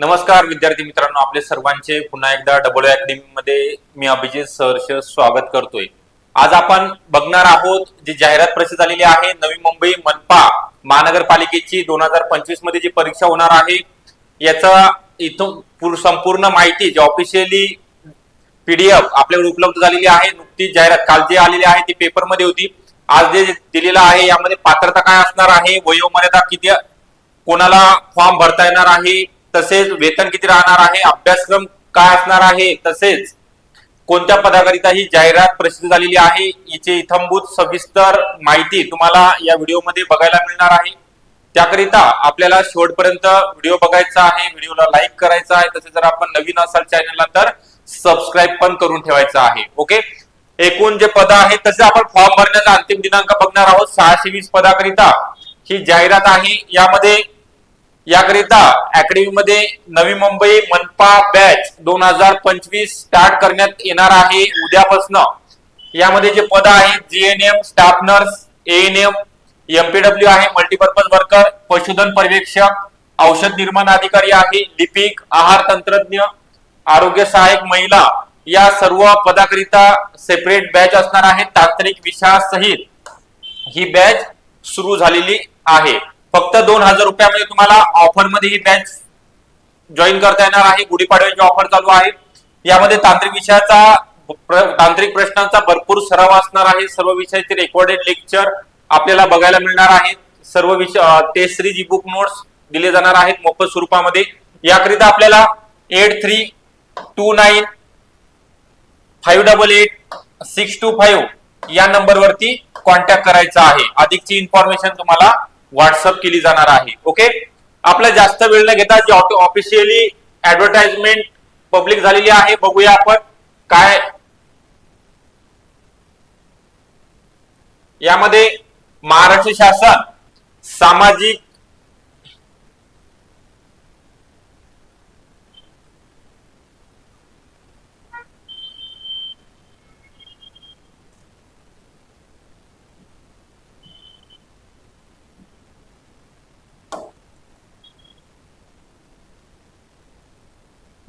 नमस्कार विद्यार्थी मित्रांनो. आपले सर्वांचे पुन्हा एकदा डबल अकॅडमी मध्ये मी अभिजित सहर्ष स्वागत करतोय. आज आपण बघणार आहोत जी जाहिरात प्रसिद्ध झालेली आहे नवी मुंबई मनपा महानगरपालिकेची दोन हजार पंचवीसमध्ये जी परीक्षा होणार आहे याचा इथून संपूर्ण माहिती जी ऑफिशियली पीडीएफ आपल्याकडे उपलब्ध झालेली आहे. नुकतीच जाहिरात काल जे आलेली आहे ती पेपरमध्ये होती. आज जे दिलेलं आहे यामध्ये पात्रता काय असणार आहे वयोमर्यादा किती कोणाला फॉर्म भरता येणार आहे तसेच वेतन किती राहणार आहे अभ्यासक्रम काय असणार आहे तसेच कोणत्या पदाकरिता ही जाहिरात प्रसिद्ध झालेली आहे याची इथंभूत सविस्तर माहिती तुम्हाला या व्हिडिओमध्ये बघायला मिळणार आहे. त्याकरिता आपल्याला शेवटपर्यंत व्हिडिओ बघायचा आहे व्हिडिओला लाईक करायचा आहे तसेच जर आपण नवीन असाल चॅनलला तर सबस्क्राईब पण करून ठेवायचं आहे ओके? एकूण जे पद आहेत तसे आपण फॉर्म भरण्याचा अंतिम दिनांक बघणार आहोत सहाशे वीस पदाकरिता ही जाहिरात आहे. यामध्ये याकरिता अकॅडमी मध्ये नवी मुंबई मनपा बॅच दोन हजार पंचवीस स्टार्ट करण्यात येणार आहे उद्यापासून. यामध्ये जे पद आहेत GNM staff nurse ANM MPW आहे मल्टीपर्पज वर्कर पशुधन पर्यवेक्षक औषध निर्माण अधिकारी आहे लिपिक आहार तंत्रज्ञ आरोग्य सहाय्यक महिला या सर्व पदाकरिता सेपरेट बॅच असणार आहे. तांत्रिक विषयासहित ही बॅच सुरू झालेली आहे. फक्त दोन हजार रुपयामध्ये तुम्हाला ऑफरमध्ये ही बॅच जॉईन करता येणार आहे. गुढीपाडव्याची ऑफर चालू आहे. यामध्ये तांत्रिक विषयाचा तांत्रिक प्रश्नांचा भरपूर सराव असणार आहे. सर्व विषयाचे रेकॉर्डेड लेक्चर आपल्याला बघायला मिळणार आहेत. सर्व विषय test series e book notes दिले जाणार आहेत मोफत स्वरूपामध्ये. याकरिता आपल्याला eight three two nine five double eight six two five या नंबरवरती कॉन्टॅक्ट करायचा आहे. अधिकची इन्फॉर्मेशन तुम्हाला व्हॉट्सअप केली जाणार आहे. ओके आपला जास्त वेळ न घेता जी ऑफिशियली ऍडव्हर्टाइजमेंट पब्लिक झालेली आहे बघूया आपण काय यामध्ये महाराष्ट्र शासन सामाजिक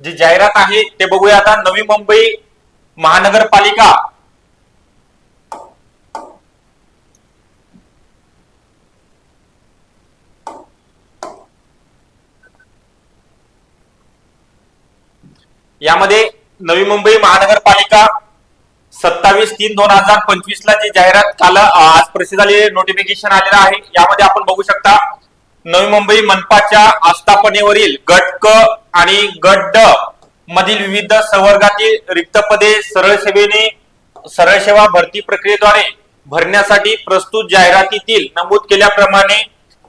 जी जाहिरात आहे ते बघूया आता. नवी मुंबई महानगरपालिका. यामध्ये नवी मुंबई महानगरपालिका सत्तावीस तीन दोन हजार पंचवीस ला जी जाहिरात काल आज प्रसिद्ध झालेले नोटिफिकेशन आलेलं आहे. यामध्ये आपण बघू शकता नवी मुंबई मनपाच्या आस्थापनेवरील गट क आणि गट ड मधील विविध संवर्गातील रिक्त पदे सरळ सेवेने सरळ सेवा भरती प्रक्रियेद्वारे भरण्यासाठी प्रस्तुत जाहिरातीतील नमूद केल्याप्रमाणे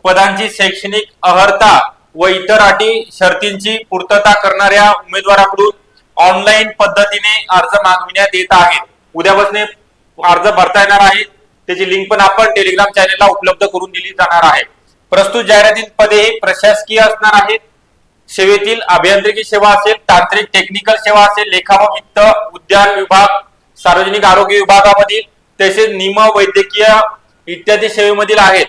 पदांची शैक्षणिक अर्हता व इतर अटी शर्तींची पूर्तता करणाऱ्या उमेदवाराकडून ऑनलाईन पद्धतीने अर्ज मागविण्यात येत आहेत. उद्यापासून अर्ज भरता येणार आहे. त्याची लिंक पण आपण टेलिग्राम चॅनेलला उपलब्ध करून दिली जाणार आहे. प्रस्तुत जाहिरातीत पदे हे प्रशासकीय असणार आहेत. सेवेतील अभियांत्रिकी सेवा असेल तांत्रिक टेक्निकल सेवा असेल लेखा व वित्त उद्यान विभाग सार्वजनिक आरोग्य विभागामधील तसेच निम वैद्यकीय इत्यादी सेवेमधील आहेत.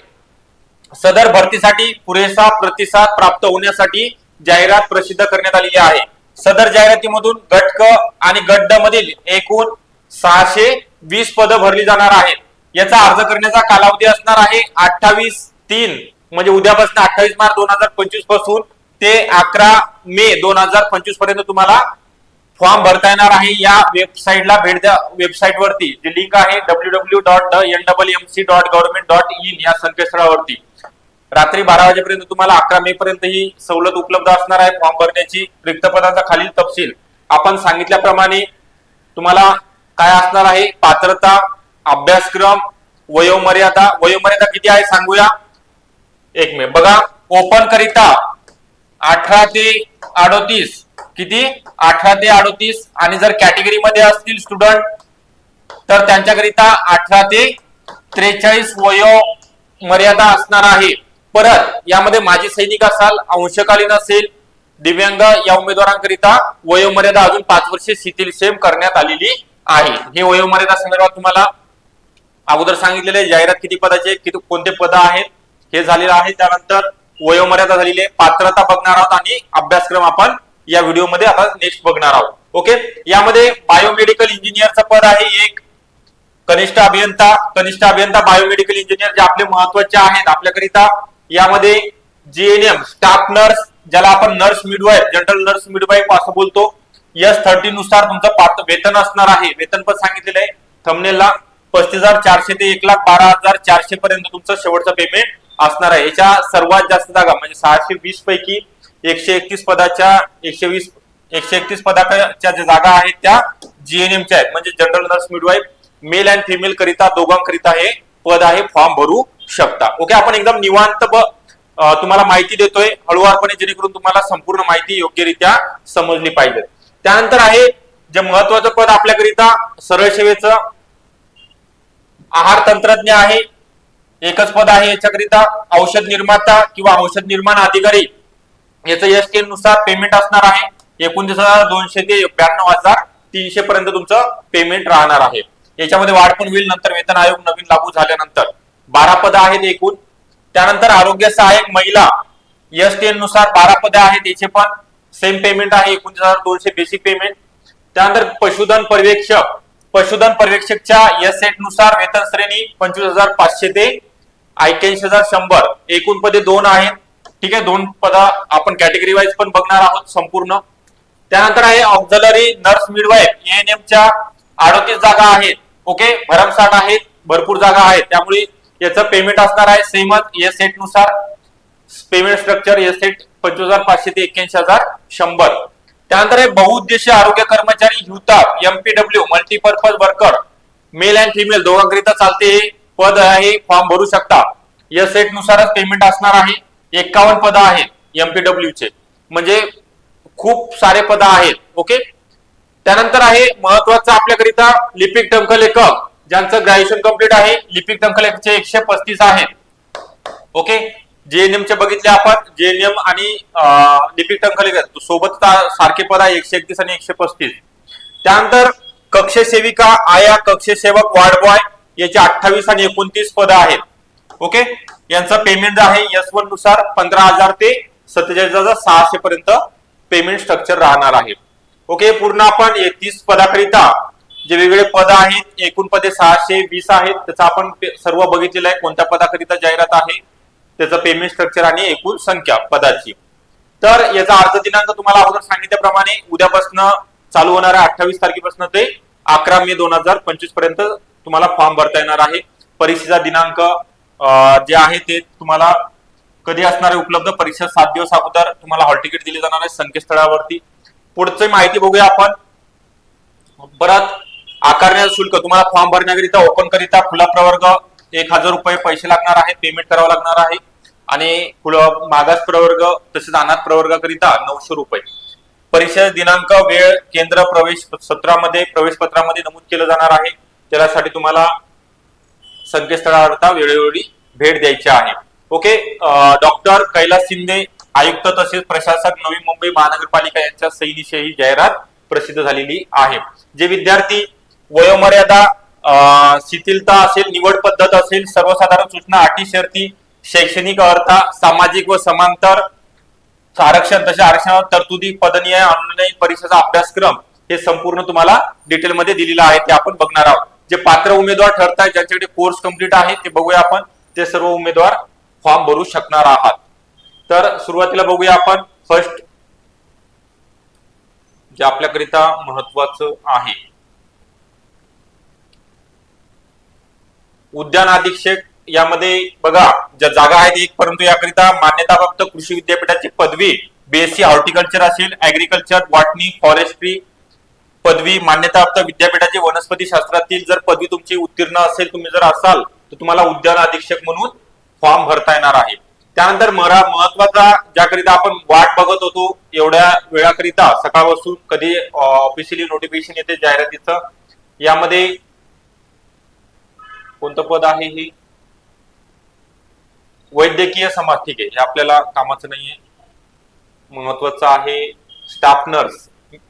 सदर भरतीसाठी पुरेसा प्रतिसाद प्राप्त होण्यासाठी जाहिरात प्रसिद्ध करण्यात आलेली आहे. सदर जाहिरातीमधून गट क आणि गट ड मधील एकूण सहाशे वीस पदं भरली जाणार आहेत. याचा अर्ज करण्याचा कालावधी असणार आहे अठ्ठावीस तीन म्हणजे उद्यापासून अठ्ठावीस मार्च दोन हजार पंचवीसपासून ते अकरा मे दोन हजार पंचवीसपर्यंत तुम्हाला फॉर्म भरता येणार आहे. या वेबसाईटला भेट द्या. वेबसाईट वरती जी लिंक आहे W W dot N double M C dot government dot in या संकेतस्थळावरती. रात्री बारा वाजेपर्यंत तुम्हाला अकरा मे पर्यंत ही सवलत उपलब्ध असणार आहे. फॉर्म भरण्याची रिक्त पदाचा खालील तपशील आपण सांगितल्याप्रमाणे तुम्हाला काय असणार आहे? पात्रता अभ्यासक्रम वयोमर्यादा. वयोमर्यादा किती आहे सांगूया? एक मे बघा ओपन करिता अठरा ते अडोतीस. किती? अठरा ते अडोतीस. आणि जर कॅटेगरी मध्ये असतील स्टुडंट तर त्यांच्याकरिता अठरा ते त्रेचाळीस वयो मर्यादा असणार आहे. परत यामध्ये माजी सैनिक असाल अंशकालीन असेल दिव्यांग या उमेदवारांकरिता वयोमर्यादा अजून पाच वर्षे शिथिल सेम करण्यात आलेली आहे. हे वयोमर्यादा संदर्भात तुम्हाला अगोदर सांगितलेले जाहिरात किती पदाचे किती कोणते पद आहेत हे झालेलं आहे. त्यानंतर वयोमर्यादा झालेली आहे. पात्रता बघणार आहोत आणि अभ्यासक्रम आपण या व्हिडिओमध्ये आता नेक्स्ट बघणार आहोत. ओके यामध्ये बायोमेडिकल इंजिनियरचं पद आहे एक. कनिष्ठ अभियंता कनिष्ठ अभियंता बायोमेडिकल इंजिनियर जे आपले महत्त्वाचे आहेत आपल्याकरिता. यामध्ये जीएनएम स्टाफ नर्स ज्याला आपण nurse midwife general nurse midwife असं बोलतो. यस थर्टी नुसार तुमचं पात्र वेतन असणार आहे. वेतन पण सांगितलेलं आहे. थंबनेलला पस्तीस हजार चारशे ते एक लाख बारा हजार चारशे पर्यंत तुमचं शेवटचं पेमेंट असणार आहे. याच्या सर्वात जास्त जागा म्हणजे सहाशे वीस पैकी एकशे एकतीस पदाच्या एकशे वीस एकशे एकतीस पदाच्या ज्या जागा आहेत त्या जीएनएमच्या आहेत. म्हणजे general nurse midwife male and female करिता दोघांकरिता हे पद आहे फॉर्म भरू शकता. ओके आपण एकदम निवांत ब- तुम्हाला माहिती देतोय. हळूवारपणे जेणेकरून तुम्हाला संपूर्ण माहिती योग्यरित्या समजली पाहिजे. त्यानंतर आहे जे महत्वाचं पद आपल्याकरिता सरळ सेवेचं आहार तंत्रज्ञ आहे एकच पद आहे याच्याकरिता औषध निर्माता किंवा औषध निर्माण अधिकारी. याचं एस टी नुसार पेमेंट असणार आहे. एकोणतीस हजार दोनशे ते ब्याण्णव हजार तीनशे पर्यंत तुमचं पेमेंट राहणार आहे. याच्यामध्ये वाढ पण होईल नंतर वेतन आयोग नवीन लागू झाल्यानंतर. बारा पदं आहेत एकूण. त्यानंतर आरोग्य सहाय्यक महिला एस टी नुसार बारा पदे आहेत याचे पण. सेम पेमेंट आहे एकोणतीस हजार दोनशे बेसिक पेमेंट त्यानंतर पशुधन पर्यवेक्षक. पशुधन पर्यवेक्षकच्या एस एटनुसार वेतन श्रेणी पंचवीस हजार पाचशे ते ऐक्याऐंशी हजार शंभर. एकूण पदे दोन आहेत. ठीक आहे दोन पद आपण कॅटेगरी वाईज पण बघणार आहोत संपूर्ण. त्यानंतर आहे ऑक्झलरी नर्स मिडवाईफ एएनएमच्या अडतीस जागा आहेत. ओके भरमसाठ आहेत. भरपूर जागा आहेत. त्यामुळे याचं पेमेंट असणार आहे सेमच एस एटनुसार. पेमेंट स्ट्रक्चर एस एट पंचवीस हजार पाचशे ते एक्क्याऐंशी हजार शंभर. त्यानंतर आहे बहुउद्देशीय आरोग्य कर्मचारी युताप MPW multipurpose worker male and female दोघांकरिता चालते हे. पद आहे फॉर्म भरू शकता. या एट नुसारच पेमेंट असणार आहे. एक्कावन्न पद आहेत एमपीडब्ल्यू चे. म्हणजे खूप सारे पद आहेत. ओके त्यानंतर आहे महत्वाचं आपल्याकरिता लिपिक टंकलेखक ज्यांचं ग्रॅज्युएशन कंप्लीट आहे. लिपिक टंकलेखकचे एकशे पस्तीस आहेत. ओके जेएनएम चे बघितले आपण. जेएनएम आणि लिपिक टंकलेखक सोबत सारखे पद आहे. एकशे एकतीस आणि एकशे पस्तीस. त्यानंतर कक्ष सेविका आया कक्ष सेवक वार्ड बॉय याचे अठ्ठावीस आणि एकोणतीस पद आहेत. ओके यांचं पेमेंट आहे एस वननुसार पंधरा हजार ते सत्तेचाळीस हजार सहाशे पर्यंत पेमेंट स्ट्रक्चर राहणार आहे. ओके पूर्ण आपण एकतीस पदाकरिता जे वेगवेगळे पद आहेत एकूण पदे सहाशे वीस आहेत त्याचा आपण सर्व बघितलेलं आहे कोणत्या पदाकरिता जाहिरात आहे त्याचं पेमेंट स्ट्रक्चर आणि एकूण संख्या पदाची. तर याचा अर्ज दिनांक तुम्हाला अगोदर सांगितल्याप्रमाणे उद्यापासून चालू होणार अठ्ठावीस तारखेपासून ते अकरा मे दोन हजार पंचवीसपर्यंत तुम्हाला फॉर्म भरता येणार आहे. परीक्षेचा दिनांक जे आहे ते तुम्हाला कधी असणार आहे उपलब्ध? परीक्षा सात दिवस अगोदर तुम्हाला हॉल तिकीट दिले जाणार आहे संकेतस्थळावरती. पुढची माहिती बघूया आपण. परत आकारण्याचं शुल्क. तुम्हाला फॉर्म भरण्याकरिता ओपन करिता खुला प्रवर्ग एक हजार रुपये पैसे लागणार आहे. पेमेंट करावं लागणार आहे. आणि मागास प्रवर्ग तसेच अनाथ प्रवर्गाकरिता नऊशे रुपये. परीक्षा दिनांक वेळ केंद्र प्रवेश सत्रामध्ये प्रवेश पत्रामध्ये नमूद केलं जाणार आहे. त्यासाठी तुम्हाला संकेतस्थळावरता वेळोवेळी भेट द्यायची आहे. ओके डॉक्टर कैलास शिंदे आयुक्त तसेच प्रशासक नवी मुंबई महानगरपालिका यांच्या सहीनिशी ही जाहिरात प्रसिद्ध झालेली आहे. जे विद्यार्थी वयोमर्यादा शिथिलता असेल निवड पद्धत असेल सर्वसाधारण सूचना अटी शर्ती शैक्षणिक अर्था सामाजिक व समांतर आरक्षण तसे आरक्षण तरतुदी पदनीय ऑनलाईन परीक्षेचा अभ्यासक्रम हे संपूर्ण तुम्हाला डिटेलमध्ये दिलेलं आहे ते आपण बघणार आहोत. जे पात्र उमेदवार ठरताय ज्यांच्याकडे कोर्स कंप्लीट आहे ते बघूया आपण. ते सर्व उमेदवार फॉर्म भरू शकणार आहात. तर सुरुवातीला बघूया आपण. फर्स्ट जे आपल्याकरिता महत्वाचं आहे. उद्यान अधीक्षक यामध्ये बघा ज्या जागा आहेत एक परंतु याकरिता मान्यताप्राप्त कृषी विद्यापीठाची पदवी बीएससी हॉर्टिकल्चर असेल ऍग्रिकल्चर बॉटनी फॉरेस्ट्री पदवी मान्यताप्राप्त विद्यापीठाची वनस्पती शास्त्रातील जर पदवी तुमची उत्तीर्ण असेल तुम्ही जर असाल तर तुम्हाला उद्यान अधीक्षक म्हणून फॉर्म भरता येणार आहे. त्यानंतर मरा महत्त्वाचा ज्याकरिता आपण वाट बघत होतो एवढ्या वेळाकरिता सकाळपासून कधी ऑफिशियली नोटिफिकेशन येते जाहिरातीचं. यामध्ये कोणतं पद आहे हे? वैद्यकीय समाज ठीक आहे हे आपल्याला कामाचं नाहीये. महत्वाचं आहे स्टाफ नर्स.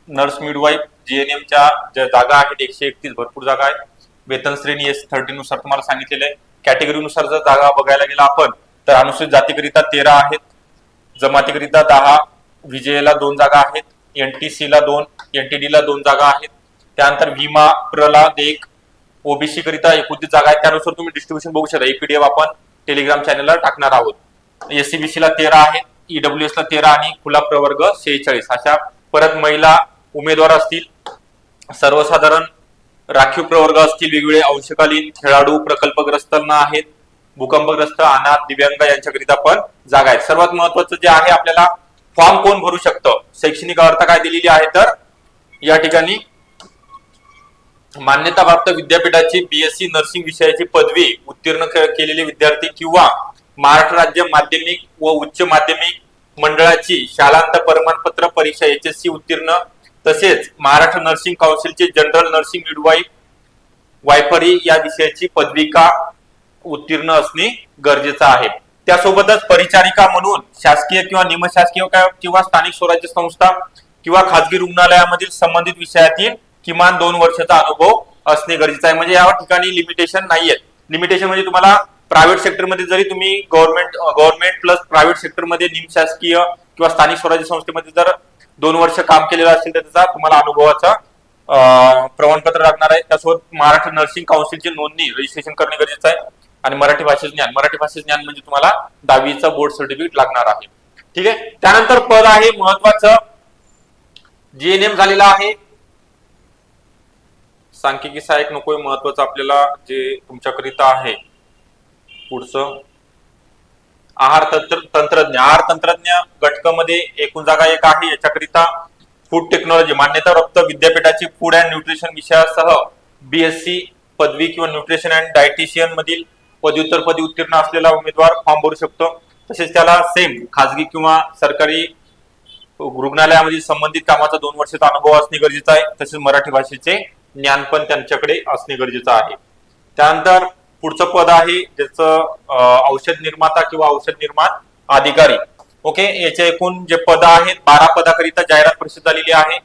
नर्स मिडवाईफ जीएनएमच्या ज्या जागा आहेत एकशे एकतीस भरपूर जागा आहे वेतन श्रेणी एस थर्टी नुसार तुम्हाला सांगितलेलं आहे. कॅटेगरीनुसार जर जागा बघायला गेला आपण तर अनुसूचित जातीकरिता तेरा आहेत. जमातीकरिता दहा विजयला दोन जागा आहेत. एनटीसी ला दोन एनटीडी ला दोन जागा आहेत. त्यानंतर विमा प्रला एक ओबीसी करिता एकोणतीस जागा आहेत. त्यानुसार तुम्ही डिस्ट्रीब्युशन बघू शकता. एपीडीएफ आपण टेलिग्राम चॅनलला टाकणार आहोत. एससीबीसी ला तेरा आहेत. ईडब्ल्यू ला तेरा आणि खुला प्रवर्ग शेहेचाळीस अशा परत महिला उमेदवार असतील सर्वसाधारण राखीव प्रवर्ग असतील वेगवेगळे अंशकालीन खेळाडू प्रकल्पग्रस्तांना आहेत भूकंपग्रस्त अनाथ दिव्यांग यांच्याकरिता पण जागा आहेत. सर्वात महत्वाचं जे आहे आपल्याला फॉर्म कोण भरू शकतं? शैक्षणिक अर्थ काय दिलेली आहे तर या ठिकाणी मान्यताप्राप्त विद्यापीठाची बीएससी नर्सिंग विषयाची पदवी उत्तीर्ण केलेले विद्यार्थी किंवा महाराष्ट्र राज्य माध्यमिक व उच्च माध्यमिक मंडळाची शालांत प्रमाणपत्र परीक्षा एच एस सी उत्तीर्ण तसेच महाराष्ट्र नर्सिंग काउन्सिलचे जनरल नर्सिंग मिडवाईफ वायफरी या विषयाची पदविका उत्तीर्ण असणे गरजेचं आहे. त्यासोबतच परिचारिका म्हणून शासकीय किंवा निमशासकीय किंवा स्थानिक स्वराज्य संस्था किंवा खाजगी रुग्णालयामधील संबंधित विषयातील किमान दोन वर्षाचा अनुभव असणे गरजेचं आहे. म्हणजे या ठिकाणी लिमिटेशन नाहीये. लिमिटेशन म्हणजे तुम्हाला प्रायव्हेट सेक्टरमध्ये जरी तुम्ही गव्हर्नमेंट गव्हर्नमेंट प्लस प्रायव्हेट सेक्टरमध्ये निमशासकीय किंवा स्थानिक स्वराज्य संस्थेमध्ये जर दोन वर्ष काम केलेलं असेल तर त्याचा तुम्हाला अनुभवाचा प्रमाणपत्र लागणार आहे. त्यासोबत महाराष्ट्र नर्सिंग काउन्सिलची नोंदणी रजिस्ट्रेशन करणे गरजेचं आहे आणि मराठी भाषेचं ज्ञान. मराठी भाषेचं ज्ञान म्हणजे तुम्हाला दहावीचा बोर्ड सर्टिफिकेट लागणार आहे. ठीक आहे? त्यानंतर पद आहे महत्वाचं जीएनएम झालेला आहे. सांख्यिकी सहाय्यक नकोय महत्वाचं आपल्याला जे तुमच्याकरिता आहे. पुढचं. आहार तंत्र तंत्रज्ञ आहार तंत्रज्ञ घटकामध्ये एकूण जागा एक आहे. याच्याकरिता फूड टेक्नॉलॉजी मान्यताप्राप्त विद्यापीठाची फूड अँड न्यूट्रिशन विषयासह बीएससी पदवी किंवा न्यूट्रिशन अँड डायटिशियन मधील पदव्युत्तर पदी उत्तीर्ण असलेला उमेदवार फॉर्म भरू शकतो. तसेच त्याला सेम खाजगी किंवा सरकारी रुग्णालयामध्ये संबंधित कामाचा दोन वर्षाचा अनुभव असणे गरजेचं आहे. तसेच मराठी भाषेचे ज्ञान पण त्यांच्याकडे असणे गरजेचं आहे. त्यानंतर पुढचं पद आहे ज्याचं औषध निर्माता किंवा औषध निर्माण अधिकारी. ओके? याचे एकूण जे पद आहेत बारा पदाकरिता जाहिरात प्रसिद्ध झालेली आहे.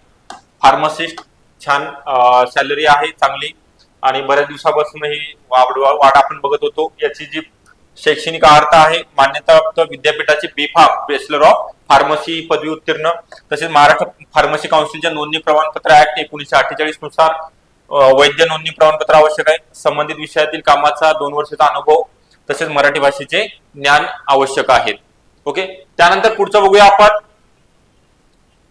फार्मासिस्ट छान सॅलरी आहे चांगली. आणि बऱ्याच दिवसापासून ही वाढ वाढ आपण बघत होतो. याची जी शैक्षणिक अर्थ आहे मान्यताप्राप्त विद्यापीठाची बीफार्म बॅचलर ऑफ फार्मसी पदवी उत्तीर्ण तसेच महाराष्ट्र फार्मसी काउन्सिलच्या नोंदणी प्रमाणपत्र ऍक्ट एकोणीशे अठ्ठेचाळीसनुसार वैद्य नोंदणी प्रमाणपत्र आवश्यक आहे. संबंधित विषयातील कामाचा दोन वर्षाचा अनुभव तसेच मराठी भाषेचे ज्ञान आवश्यक आहे. ओके? त्यानंतर पुढचं बघूया आपण.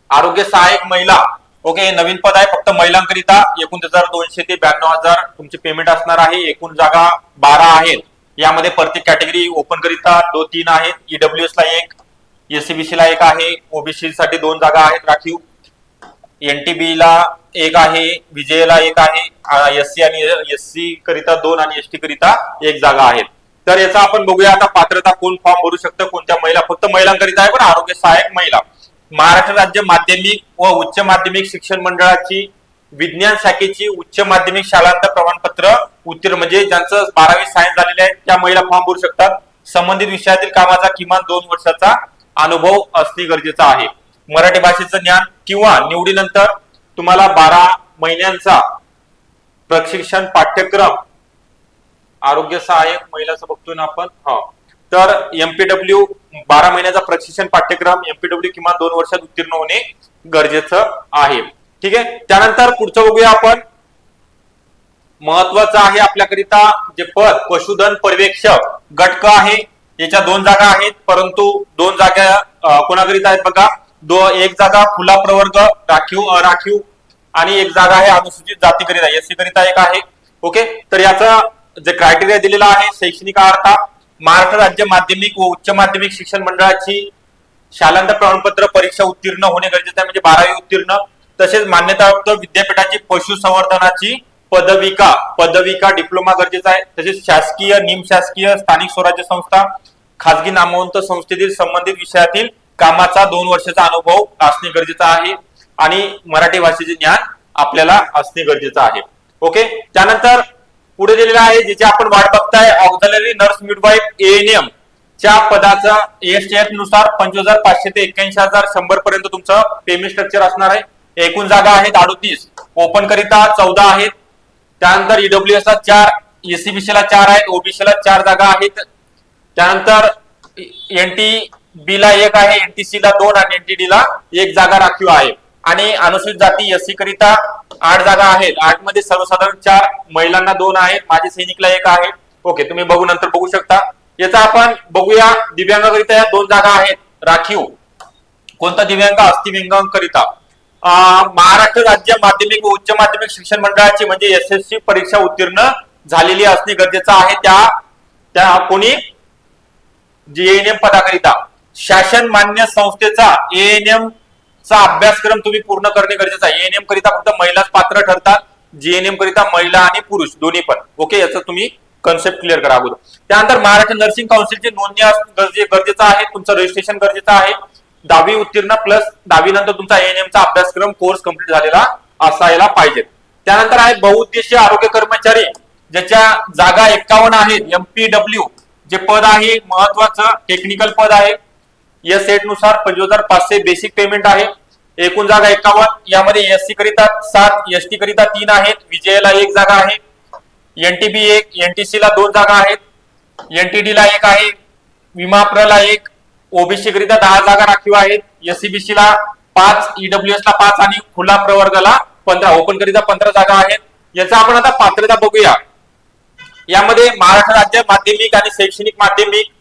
आरोग्य सहाय्यक महिला. ओके? हे नवीन पद आहे फक्त महिलांकरिता एकोणतीस हजार दोनशे ते ब्याण्णव हजार तुमचे पेमेंट असणार आहे. एकूण जागा बारा आहेत. यामध्ये प्रत्येक कॅटेगरी ओपन करिता दो तीन आहेत. ईडब्ल्यूएस ला एक एससीबीसी ला एक आहे. ओबीसी साठी दोन जागा आहेत. राखीव. एनटीबी ला एक आहे विजयला एक आहे एस सी आणि एस सी करिता दोन आणि एस टी करिता एक जागा आहेत. तर याचा आपण बघूया आता पात्रता कोण फॉर्म भरू शकतं कोणत्या महिला फक्त महिलांकरिता आहे पण आरोग्य सहाय्यक महिला. महाराष्ट्र राज्य माध्यमिक व उच्च माध्यमिक शिक्षण मंडळाची विज्ञान शाखेची उच्च माध्यमिक शालांत प्रमाणपत्र उत्तीर्ण म्हणजे ज्यांचं बारावी सायन्स झालेले आहे त्या महिला फॉर्म भरू शकतात. संबंधित विषयातील कामाचा किमान दोन वर्षाचा अनुभव असणे गरजेचं आहे. मराठी भाषेचं ज्ञान किंवा निवडीनंतर तुम्हाला बारा महिन्यांचा प्रशिक्षण पाठ्यक्रम आरोग्य सहाय्यक महिलाचं बघतोय ना आपण? हा. तर एमपीडब्ल्यू बारा महिन्याचा प्रशिक्षण पाठ्यक्रम एमपीडब्ल्यू किमान दोन वर्षात उत्तीर्ण होणे गरजेचं आहे. ठीक आहे? त्यानंतर पुढचं बघूया आपण. महत्वाचं आहे आपल्याकरिता जे पद पशुधन पर्यवेक्षक गटक आहे. याच्या दोन जागा आहेत परंतु दोन जागा कोणाकरिता आहेत बघा? दो एक जागा खुला प्रवर्ग राखीव अराखीव आणि एक जागा आहे अनुसूचित जातीकरिता एससी करिता एक आहे. ओके तर याचा जे क्रायटेरिया दिलेला आहे शैक्षणिक अर्थ महाराष्ट्र राज्य माध्यमिक व उच्च माध्यमिक शिक्षण मंडळाची शालांत प्रमाणपत्र परीक्षा उत्तीर्ण होणे गरजेचं आहे म्हणजे बारावी उत्तीर्ण. तसेच मान्यताप्राप्त विद्यापीठाची पशुसंवर्धनाची पदविका पदविका डिप्लोमा गरजेचा आहे. तसेच शासकीय निमशासकीय स्थानिक स्वराज्य संस्था खाजगी नामवंत संस्थेतील संबंधित विषयातील कामाचा दोन वर्षाचा अनुभव असणे गरजेचा आहे. आणि मराठी भाषेचे ज्ञान आपल्याला असणे गरजेचं आहे. ओके त्यानंतर पुढे दिलेलं आहे ज्याची आपण वाट बघताय ऑक्झलरी नर्स मिडवाईफ एएनएम च्या पदाचा एएसटीएफनुसार पंचवीस हजार पाचशे ते एक्क्याऐंशी हजार शंभर पर्यंत तुमचं पेमेंट स्ट्रक्चर असणार आहे. एकूण जागा आहेत अडोतीस ओपन करिता चौदा आहेत. त्यानंतर ईडब्ल्यूएस ला चार एसीबीसी ला चार आहेत ओबीसी ला चार जागा आहेत. त्यानंतर एनटी बी ला एक आहे एनटीसी ला दोन आणि एनटीडी ला एक जागा राखीव आहे. आणि अनुसूचित जाती एससी करिता आठ जागा आहेत. आठमध्ये सर्वसाधारण चार महिलांना दोन आहेत माझे सैनिकला एक आहे. ओके तुम्ही बघू नंतर बघू शकता. याचा आपण बघूया दिव्यांगाकरिता या दोन जागा आहेत. राखीव. कोणता दिव्यांग? अस्थिव्यांगांकरिता महाराष्ट्र राज्य माध्यमिक व उच्च माध्यमिक शिक्षण मंडळाची म्हणजे एस एस सी परीक्षा उत्तीर्ण झालेली असणे गरजेचं आहे. त्या त्या कोणी? जीएनएम पदाकरिता. शासन मान्य संस्थेचा एएनएम चा अभ्यासक्रम तुम्ही पूर्ण करणे गरजेचं आहे. एएनएम करिता फक्त महिलाच पात्र ठरतात जीएनएम करिता महिला आणि पुरुष दोन्ही पण. ओके याचं तुम्ही कन्सेप्ट क्लिअर करा अगोदर. त्यानंतर महाराष्ट्र नर्सिंग काउन्सिलची नोंदणी गरजे गरजेचं आहे तुमचं रजिस्ट्रेशन गरजेचं आहे. दहावी उत्तीर्ण प्लस दहावी नंतर तुमचा एएनएम चा अभ्यासक्रम कोर्स कंप्लीट झालेला असायला पाहिजे. त्यानंतर आहे बहुउद्देशीय आरोग्य कर्मचारी ज्याच्या जागा एक्कावन्न आहेत. एमपीडब्ल्यू जे पद आहे महत्वाचं टेक्निकल पद आहे. या सेटनुसार पंचवीस हजार पाचशे बेसिक पेमेंट आहे. एकूण जागा एकावन्न यामध्ये एस सी करिता सात एसटी करिता तीन आहेत. विजयला एक जागा आहे. एनटीबी एक एनटीसी ला दोन जागा आहेत. एनटीडी ला एक आहे. विमाप्रला एक ओबीसी करिता दहा जागा राखीव आहेत. एससीबीसी ला पाच ईडब्ल्यूएस ला पाच आणि खुला प्रवर्गाला पंधरा ओपन करिता पंधरा जागा आहेत. याचा आपण आता पात्रता बघूया. यामध्ये महाराष्ट्र राज्य माध्यमिक आणि शैक्षणिक माध्यमिक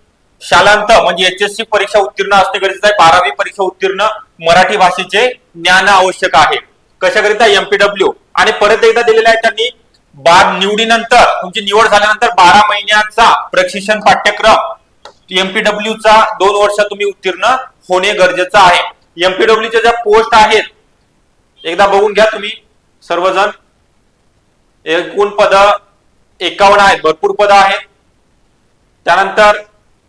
शालांत म्हणजे एचएससी परीक्षा उत्तीर्ण असणे गरजेचं आहे. बारावी परीक्षा उत्तीर्ण मराठी भाषेचे ज्ञान आवश्यक आहे. कशाकरिता? एमपीडब्ल्यू आणि परत एकदा दिलेलं आहे त्यांनी बार निवडीनंतर तुमची निवड झाल्यानंतर बारा महिन्याचा प्रशिक्षण पाठ्यक्रम. एमपीडब्ल्यू चा दोन वर्ष तुम्ही उत्तीर्ण होणे गरजेचं आहे. एमपीडब्ल्यू च्या ज्या पोस्ट आहेत एकदा बघून घ्या तुम्ही सर्वजण. एकूण पद एकावन्न आहेत भरपूर पद आहेत. त्यानंतर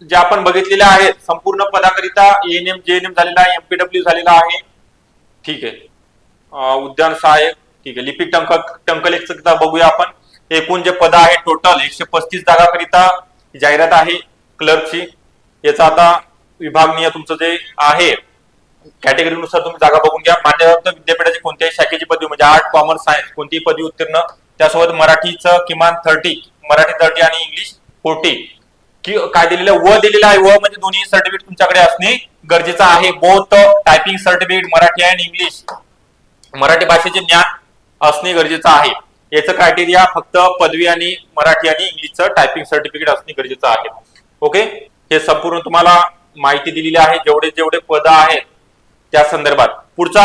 जे आपण बघितलेले आहेत संपूर्ण पदाकरिता एएनएम जेएनएम झालेला आहे एमपीडब्ल्यू झालेला आहे. ठीक आहे. उद्यान सहाय्यक ठीक आहे. लिपिक टंक टंकलेखचा बघूया आपण. एकूण जे पद आहे टोटल एकशे पस्तीस जागाकरिता जाहिरात आहे क्लर्कची याचा आता विभागनीय तुमचं जे आहे कॅटेगरीनुसार तुम्ही जागा बघून घ्या. मान्यता विद्यापीठाची कोणत्याही शाखेची पदवी म्हणजे आर्ट कॉमर्स सायन्स कोणतीही पदवी उत्तीर्ण त्यासोबत मराठीचं किमान थर्टी मराठी थर्टी आणि इंग्लिश फोर्टी की काय दिलेलं व दिलेलं आहे. व म्हणजे दोन्ही सर्टिफिकेट तुमच्याकडे असणे गरजेचं आहे. बोथ टायपिंग सर्टिफिकेट मराठी आणि इंग्लिश मराठी भाषेचे ज्ञान असणे गरजेचं आहे. याचं क्रायटेरिया फक्त पदवी आणि मराठी आणि इंग्लिशचं टायपिंग सर्टिफिकेट असणे गरजेचं आहे. ओके हे संपूर्ण तुम्हाला माहिती दिलेली आहे. जेवढे जेवढे पद आहेत त्या संदर्भात. पुढचा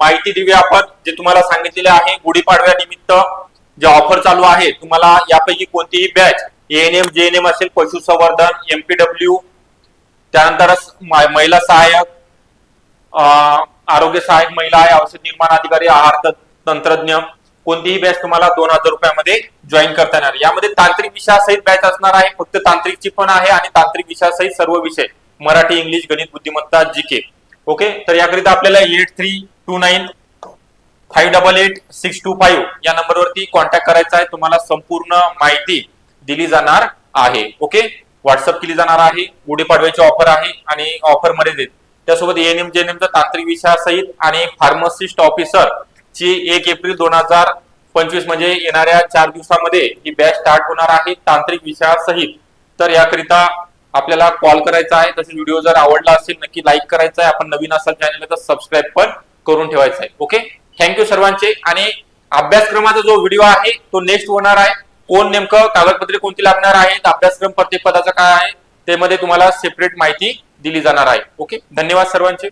माहिती देऊया आपण. जे तुम्हाला सांगितलेले आहे गुढीपाडव्यानिमित्त जे ऑफर चालू आहे तुम्हाला यापैकी कोणतीही बॅच एएनएम जेएनएम असेल पशुसंवर्धन एमपीडब्ल्यू त्यानंतर महिला सहाय्यक आरोग्य सहाय्यक महिला आहे औषध निर्माण अधिकारी आहार तंत्रज्ञ. कोणतीही बॅच तुम्हाला दोन हजार रुपयामध्ये जॉईन करता येणार. यामध्ये तांत्रिक विषयासहित बॅच असणार आहे. फक्त तांत्रिकची पण आहे आणि तांत्रिक विषयासहित सर्व विषय. मराठी इंग्लिश गणित बुद्धिमत्ता जीके ओके तर याकरिता आपल्याला eight three two nine five double eight six two five या नंबरवरती कॉन्टॅक्ट करायचा आहे. तुम्हाला संपूर्ण माहिती दिली जाणार आहे. ओके व्हॉट्सअप केली जाणार आहे. गुढीपाडव्याची ऑफर आहे आणि ऑफरमध्ये देत त्यासोबत एएनएम जेएनएमचा तांत्रिक विषयासहित आणि फार्मसिस्ट ऑफिसर ची एक एप्रिल दोन हजार पंचवीस म्हणजे येणाऱ्या चार दिवसामध्ये ही बॅच स्टार्ट होणार आहे तांत्रिक विषयासहित तर याकरिता आपल्याला कॉल करायचा आहे. तसे व्हिडिओ जर आवडला असेल नक्की लाईक करायचा आहे. आपण नवीन असाल चॅनल तर सबस्क्राईब पण करून ठेवायचा आहे. ओके थँक्यू सर्वांचे आणि अभ्यासक्रमाचा जो व्हिडिओ आहे तो नेक्स्ट होणार आहे. कोण नेमकं कागदपत्रे कोणती लागणार आहेत अभ्यासक्रम प्रत्येक पदाचा काय आहे त्यामध्ये तुम्हाला सेपरेट माहिती दिली जाणार आहे. ओके धन्यवाद सर्वांचे.